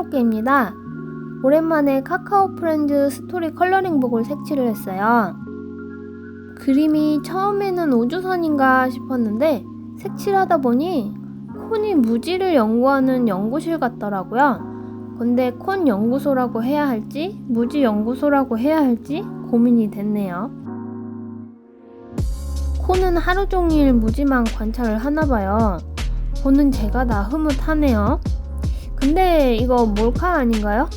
송이롭게입니다. 오랜만에 카카오 프렌즈 스토리 컬러링북을 색칠을 했어요. 그림이 처음에는 우주선인가 싶었는데 색칠하다 보니 콘이 무지를 연구하는 연구실 같더라고요. 근데 콘 연구소라고 해야 할지 무지 연구소라고 해야 할지 고민이 됐네요. 콘은 하루 종일 무지만 관찰을 하나 봐요. 보는 제가 다 흐뭇하네요. 근데 이거 몰카 아닌가요?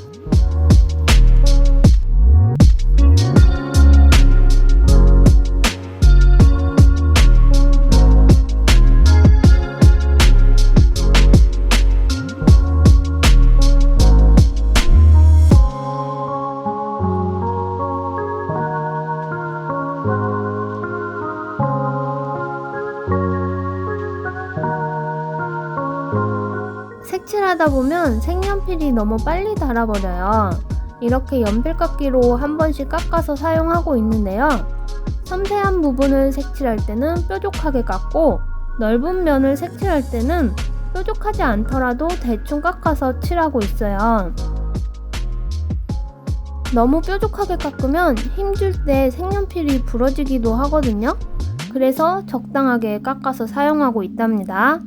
색칠하다 보면 색연필이 너무 빨리 닳아버려요. 이렇게 연필깎이로 한 번씩 깎아서 사용하고 있는데요. 섬세한 부분을 색칠할 때는 뾰족하게 깎고 넓은 면을 색칠할 때는 뾰족하지 않더라도 대충 깎아서 칠하고 있어요. 너무 뾰족하게 깎으면 힘줄 때 색연필이 부러지기도 하거든요. 그래서 적당하게 깎아서 사용하고 있답니다.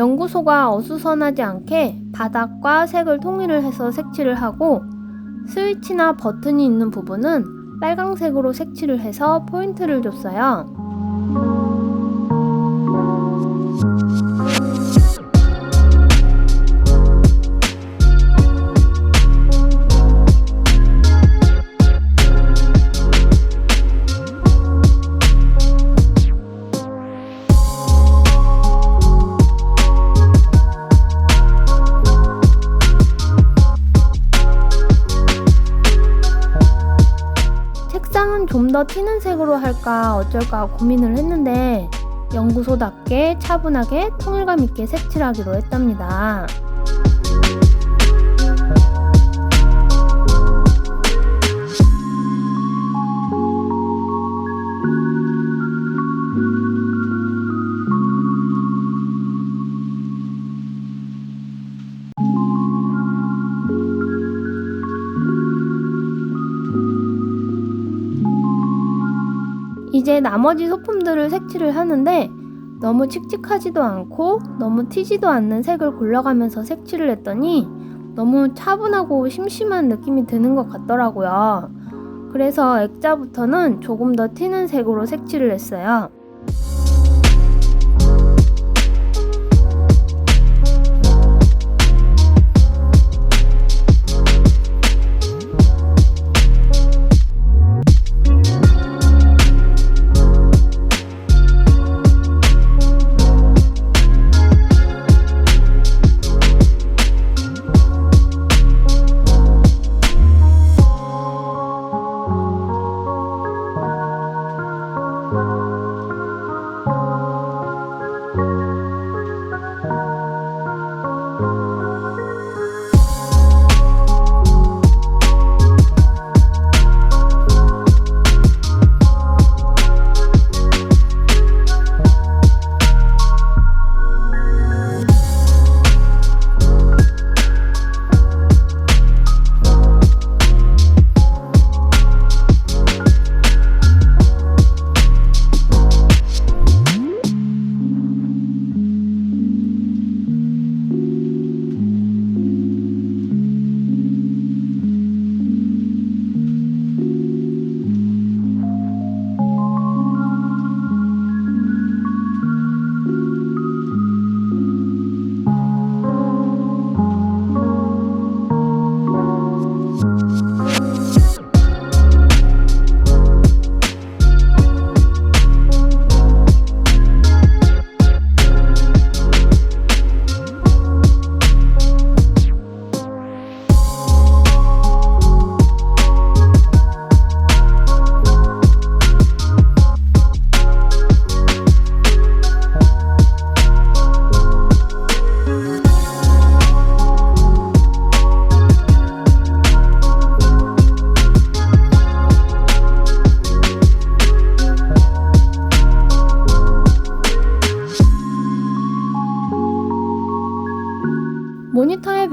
연구소가 어수선하지 않게 바닥과 색을 통일을 해서 색칠을 하고 스위치나 버튼이 있는 부분은 빨강색으로 색칠을 해서 포인트를 줬어요. 더 튀는 색으로 할까 어쩔까 고민을 했는데 연구소답게 차분하게 통일감 있게 색칠하기로 했답니다. 이제 나머지 소품들을 색칠을 하는데 너무 칙칙하지도 않고 너무 튀지도 않는 색을 골라가면서 색칠을 했더니 너무 차분하고 심심한 느낌이 드는 것 같더라고요. 그래서 액자부터는 조금 더 튀는 색으로 색칠을 했어요.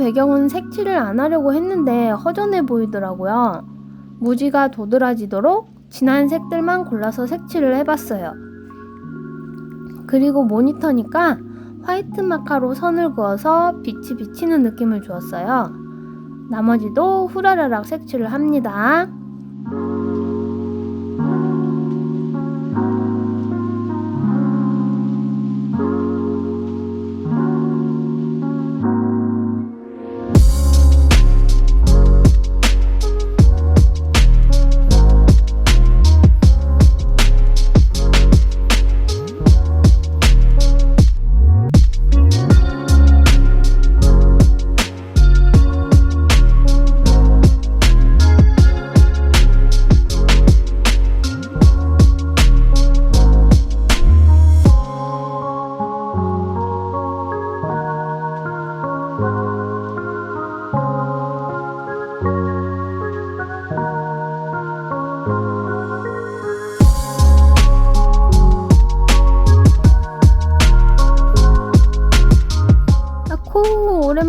배경은 색칠을 안 하려고 했는데 허전해 보이더라고요. 무지가 도드라지도록 진한 색들만 골라서 색칠을 해봤어요. 그리고 모니터니까 화이트 마카로 선을 그어서 빛이 비치는 느낌을 주었어요. 나머지도 후라라락 색칠을 합니다.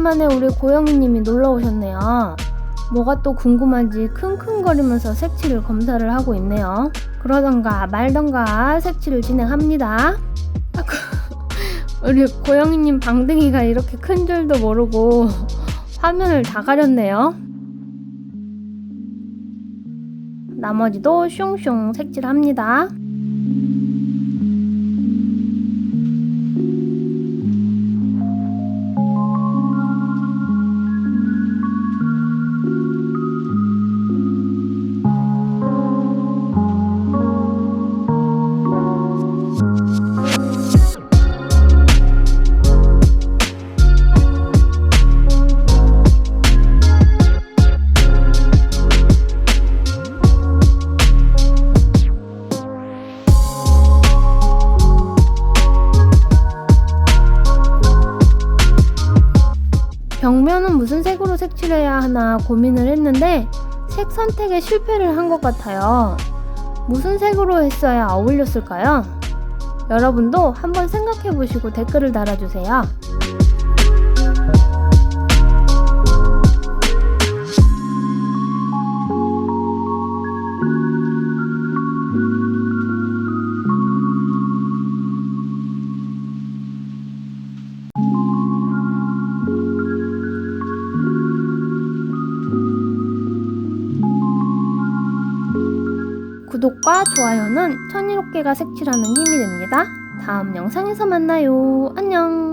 오랜만에 우리 고영이님이 놀러 오셨네요. 뭐가 또 궁금한지 킁킁거리면서 색칠을 검사를 하고 있네요. 그러던가 말던가 색칠을 진행합니다. 아코 우리 고영이님 방댕이가 이렇게 큰 줄도 모르고 화면을 다 가렸네요. 나머지도 슝슝 색칠합니다. 색칠해야 하나 고민을 했는데 색 선택에 실패를 한 것 같아요. 무슨 색으로 했어야 어울렸을까요? 여러분도 한번 생각해 보시고 댓글을 달아주세요. 구독과 좋아요는 천일옥계가 색칠하는 힘이 됩니다. 다음 영상에서 만나요. 안녕.